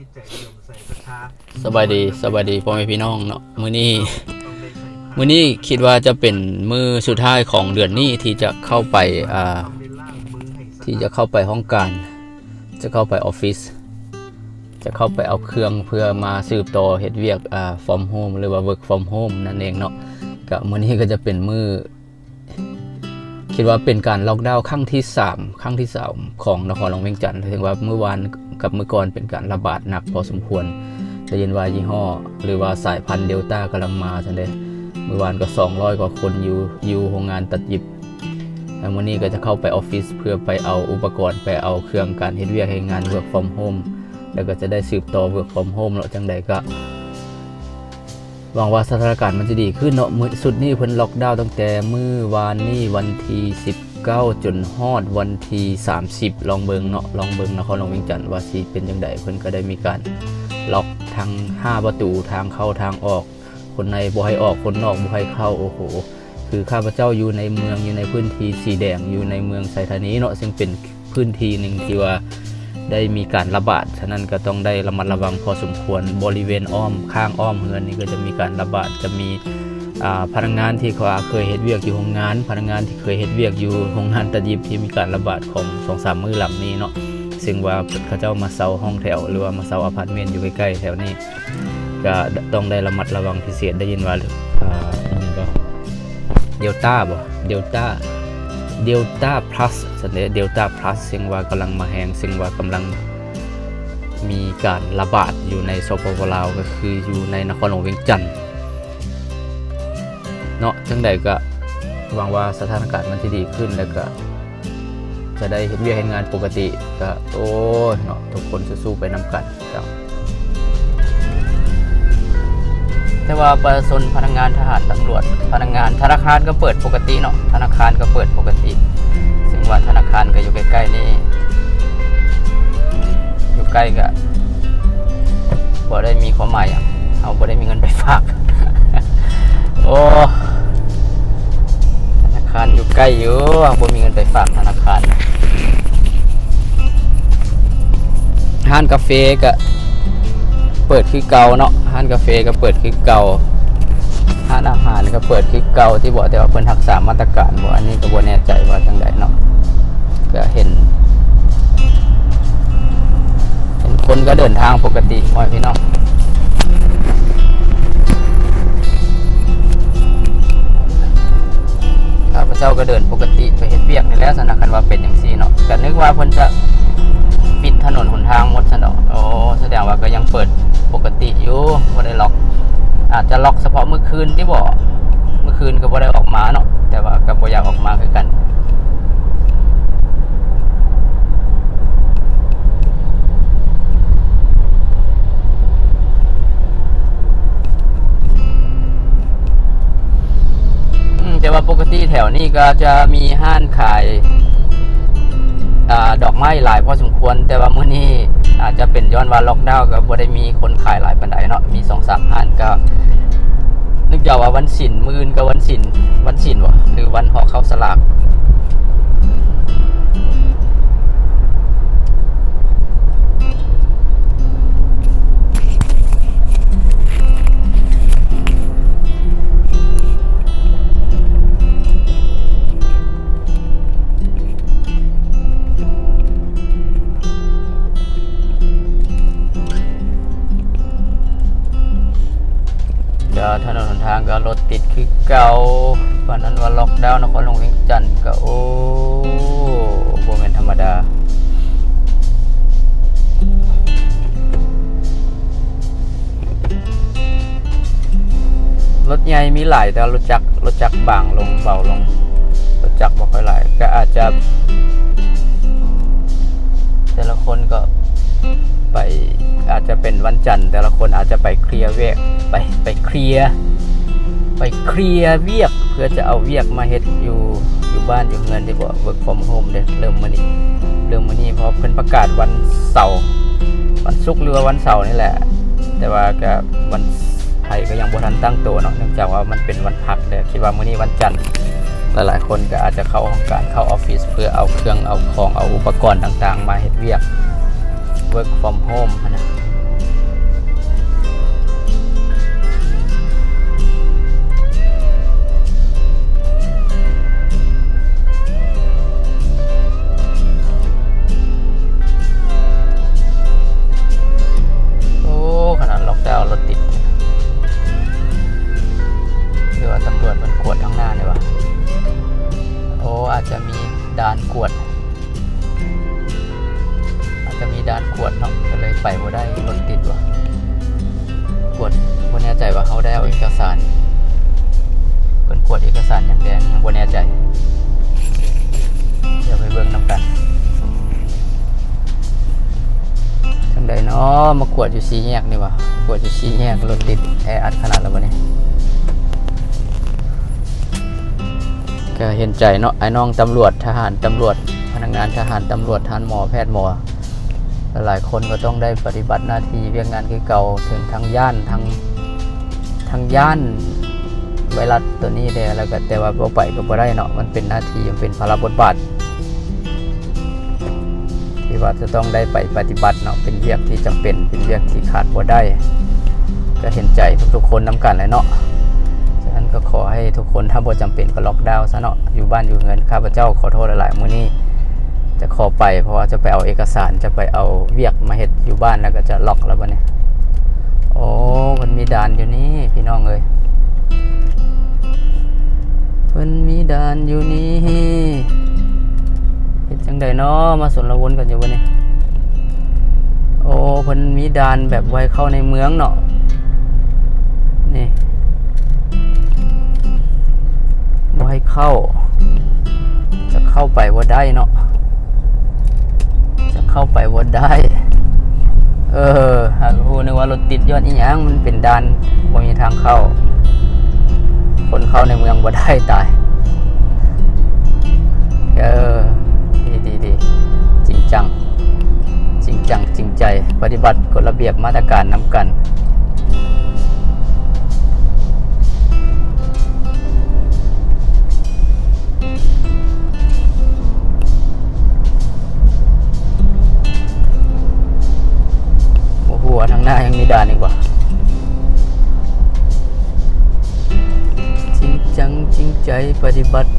จิตใจนิยมใส่ประชาสบายดีสบายดีพ่อแม่พี่น้องเนาะมื้อนี้ต้องได้ใส่ผ้ามื้อนี้คิดว่าจะเป็นมื้อสุดท้ายของเดือนนี้ที่จะเข้าไปอ่าต้องได้ล่างมือให้สะอาดที่จะเข้าไปห้องการ จะเข้าไปออฟฟิศจะเข้าไปเอาเครื่องเพื่อมาสืบต่อเฮ็ดเวียกอ่า from home หรือว่า work from home นั่นเองเนาะก็มื้อนี้ก็จะเป็นมื้อคิดว่าเป็นการล็อกดาวน์ครั้งที่ 3 ครั้งที่ 3 ของนครหลวงเวียงจันทร์ถึงว่าเมื่อวาน กับเมื่อก่อนเป็นการระบาดหนักพอสมควรได้ยินว่ายี่ห้อ หรือว่าสายพันธุ์เดลต้ากำลังมาจังได๋เมื่อวานก็ 200 กว่าคนอยู่อยู่โรงงานตัดย็บแล้ววันนี้ก็จะเข้าไปออฟฟิศเพื่อไปเอาอุปกรณ์ไปเอาเครื่องการเฮ็ดเวียกให้งาน work from home แล้วก็จะได้สืบต่อ work from home แล้วจังใดก็หวังว่าสถานการณ์มันจะดีขึ้นเนาะมือสุดนี้เพิ่นล็อกดาวน์ตั้งแต่มื้อวานนี้วันที่ 19 จนฮอดวันที่ 30 ลองเบิงเนาะลองเบิงนครหลวงเวียงจันทน์ว่าสิเป็นจังไดเพิ่นก็ได้มีการล็อกทั้ง 5 ประตูทางเข้าทางออก คนในบ่ให้ออกคนนอกบ่ให้เข้าโอ้โหคือข้าพเจ้าอยู่ในเมืองอยู่ในพื้นที่สีแดงอยู่ในเมืองไซธานีเนาะซึ่งเป็นพื้นที่หนึ่งที่ว่าได้มีการระบาด ฉะนั้นก็ต้องได้ระมัดระวังพอสมควรบริเวณอ้อมข้างอ้อมเฮือนนี่ก็จะมีการระบาดจะมี พนักงานที่เขาเคยเฮ็ดเวียกอยู่โรงงาน พนักงานที่เคยเฮ็ดเวียกอยู่โรงงานตัดเยิบที่มีการระบาดของสองสามมือหลังนี้เนาะซึ่งว่าเขาเจ้ามาเซาห้องแถว หรือว่ามาเซาอพาร์ตเมนต์อยู่ใกล้ๆแถวนี้ ก็ต้องได้ระมัดระวังพิเศษได้ยินว่าอ่าอันก็เดลต้าบ่เดลต้าเดลต้าพลัสสันเดเดลต้าพลัสซึ่งว่ากำลังมาแหงซึ่งว่ากำลังมีการระบาดอยู่ในสปปลาวก็คืออยู่ในนครหลวงเวียงจันทน์ เนาะจังใดก็หวังว่าสถานการณ์มันจะดีขึ้นแล้วก็จะได้เห็นเวียเห็นงานปกติก็โอ้เนาะทุกคนสู้ๆไปนำกันครับแต่ว่าประชาชนพนักงานทหารตำรวจ พนักงานธนาคารก็เปิดปกติเนาะธนาคารก็เปิดปกติ ซึ่งว่าธนาคารก็อยู่ใกล้ๆนี่อยู่ใกล้ก็บ่ได้มีความหมายอย่างเอาบ่ได้มีเงินไปฝาก โอ้ กล้อยู่บ่มีเงินไปฝากธนาคารห้านกาแฟก็เปิดคือเก่าเนาะร้านกาแฟก็เปิดคือเก่าร้านอาหารก็เปิดคือเก่าที่บอกแต่ว่าเพิ่นรักษามาตรการบ่อันนี้ก็บ่แน่ใจว่าจังไดเนาะก็เห็นเห็นคนก็เดินทางปกติพ่อพี่น้อง เจ้าก็เดินปกติไปเฮ็ดเปียกนี่แล้วสนักกันว่าเป็นอย่างซี่เนาะก็นึกว่าเพิ่นจะปิดถนนหนทางหมดซะเนาะโอ้แสดงว่าก็ยังเปิดปกติอยู่บ่ได้ล็อก อาจจะล็อกเฉพาะเมื่อคืนที่บ่เมื่อคืนก็บ่ได้ออกมาเนาะ แถวนี้ก็จะมีห้านขายอดอกไม้หลายพอสมควร แต่ว่ามื้อนี้อาจจะเป็นย้อนว่าล็อกดาวน์ก็บ่ได้มีคนขายหลายปานใดเนาะมี2 3ห้านก็ นึกจะว่าวันศิลมื้ออื่นก็วันศิลวันศิลวะหรือวันหอเข้าสลาก ถนนหนทางก็รถติดคือเก่าวันนั้นว่าล็อกดาวน์นครหลวงเวียงจันทน์ก็โอ้บ่แมนธรรมดารถใหญ่มีหลายแต่รถจักรรถจักรบางลงเบาลงรถจักรบ่ค่อยหลายก็อาจจะ แต่ละคนก็ ไปอาจจะเป็นวันจันทร์ แต่ละคนอาจจะไปเคลียร์เวียกไปไปเคลียร์ไปเคลียร์เวียกเพื่อจะเอาเวียกมาเฮ็ดอยู่อยู่บ้านอยู่เงินดีกว่า work from home เด้เริ่มมื้อนี้เริ่มมื้อนี้เพราะเพิ่นประกาศวันเสาร์วันศุกร์หรือว่าวันเสาร์นี่แหละ แต่ว่าก็วันไทยก็ยังบ่ทันตั้งตัวเนาะเนื่องจากว่ามันเป็นวันพักเด้คิดว่ามื้อนี้วันจันทร์หลายๆคนก็อาจจะเข้าห้องการเข้าออฟฟิศเพื่อเอาเครื่องเอาของเอาอุปกรณ์ต่างๆ มาเฮ็ดเวียก work from home นะ จังใดเนาะมากวดอยู่สีแยกนี่วะกวดอยู่สีแยกรถติดแออัดขนาดแล้ววะนี่ก็เห็นใจเนาะไอ้น้องตำรวจทหารตำรวจ พนักงานทหารตำรวจทหารหมอแพทย์หมอหลายคนก็ต้องได้ปฏิบัติหน้าที่เวียงงานคือเก่าถึงทั้งย่านทั้งทั้งย่านไวรัสตัวนี้แต่แล้วก็แต่ว่าบ่ไปก็บ่ได้เนาะมันเป็นหน้าที่มันเป็นภาระบทบาท ว่าจะต้องได้ไปปฏิบัติเนาะเป็นเวียกที่จำเป็นเป็นเวียกที่ขาดบ่ได้ ก็เห็นใจทุกๆคนนํกันเลยเนาะฉะนั้นก็ขอให้ทุกคนถ้าบ่จำเป็นก็ล็อกดาวน์ซะเนาะอยู่บ้านอยู่เงินข้าพเจ้าขอโทษหลายๆมื้อนี้จะขอไปเพราะว่าจะไปเอาเอกสารจะไปเอาเวียกมาเฮ็ดอยู่บ้านแล้วก็จะล็อกแล้วบัดนี้โอ้มันมีด่านอยู่นี่พี่น้องเอ้ยเพิ่นมีด่านอยู่นี่ เดเนาะมาสนละวนกันอยู่บัดนี้โอ้เพิ่นมีดานแบบไว้เข้าในเมืองเนาะนี่บ่ให้เข้า จะเข้าไปว่าได้เนาะจะเข้าไปว่าได้ เออหากผู้นึกว่ารถติดยอดอีหยังมันเป็นดานบ่มีทางเข้า คนเข้าในเมืองบ่ได้ตาย บัติกฎระเบียบมาตรการน้ำกันโอ้โหทางหน้ายังมีด่านอีกว่ะจริงจังจริงใจปฏิบัติ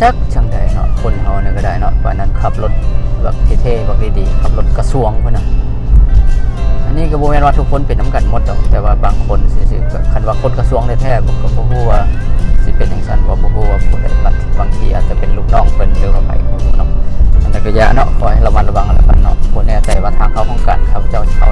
จักจังใดเนาะคนเฮาเนี่ยก็ได้เนาะป่านนั้นขับรถแบบเท่ๆแบบดีๆขับรถกระทรวงพุ่นน่ะอันนี้ก็บ่แม่นว่าทุกคนเป็นน้ำกันหมดดอกแต่ว่าบางคนสิๆก็คันว่าคนกระทรวงแท้ๆผมก็บ่ฮู้ว่าสิเป็นจังซั่นบ่บ่ฮู้ว่าผู้ใดบางทีบางทีอาจจะเป็นลูกน้องเพิ่นหรือว่าไผเนาะอันนั้นก็อย่าเนาะขอให้ระมัดระวังแล้วกันเนาะบ่แน่ใจว่าทางเข้าห้องการเขาเจ้าเขา